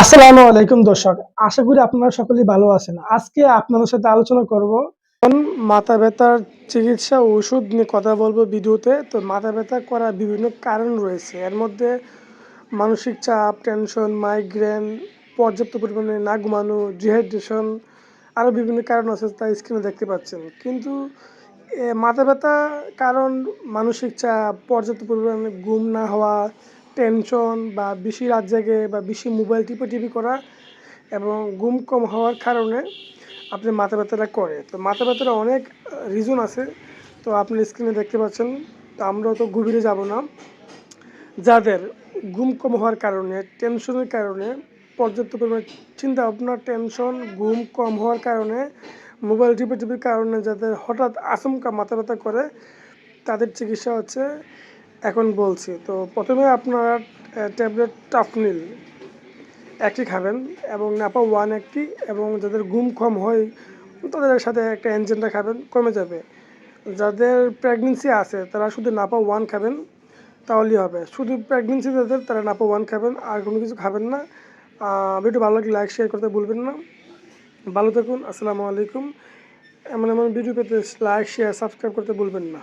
আসসালামু আলাইকুম দর্শক, আশা করি আপনারা সকলেই ভালো আছেন। আজকে আপনাদের সাথে আলোচনা করব মাথা ব্যথার চিকিৎসা ওষুধ নিয়ে কথা বলব ভিডিওতে। তো মাথা ব্যথা করার বিভিন্ন কারণ রয়েছে। এর মধ্যে মানসিক চাপ, টেনশন, মাইগ্রেন, পর্যাপ্ত পরিমাণে না ঘুমানো, ডিহাইড্রেশন আরও বিভিন্ন কারণ আছে তা স্ক্রিনে দেখতে পাচ্ছেন। কিন্তু মাথা ব্যথা কারণ মানসিক চাপ, পর্যাপ্ত পরিমাণে ঘুম না হওয়া টেনশন বা বেশি রাত জেগে বা বেশি মোবাইল টিপে টিপি করা এবং ঘুম কম হওয়ার কারণে আপনি মাথা ব্যথাটা করে। তো মাথা ব্যথার অনেক রিজন আছে। তো আপনি স্ক্রিনে দেখতে পাচ্ছেন, তো আমরা তো গভীরে যাব না। যাদের ঘুম কম হওয়ার কারণে টেনশনের কারণে, পর্যাপ্ত পরিমাণে চিন্তা ভাবনা টেনশন ঘুম কম হওয়ার কারণে, মোবাইল টিপে টিপির কারণে যাদের হঠাৎ আচমকা মাথা ব্যথা করে, তাদের চিকিৎসা হচ্ছে এখন বলছি, তো প্রথমে আপনারা ট্যাবলেট টাফনিল একটি খাবেন এবং নাপা ওয়ান একটি এবং যাদের ঘুম কম হয়, তাদের সাথে একটা এনজেনটা খাবেন, কমে যাবে। যাদের প্রেগনেন্সি আছে, তারা শুধু নাপা ওয়ান খাবেন, তাহলেই হবে। শুধু প্রেগনেন্সি যাদের, তারা নাপা ওয়ান খাবেন, আর কোনো কিছু খাবেন না। ভিডিও ভালো লাগলে লাইক শেয়ার করতে ভুলবেন না। ভালো থাকুন, আসসালামু আলাইকুম। এমন এমন ভিডিও পেতে লাইক শেয়ার সাবস্ক্রাইব করতে ভুলবেন না।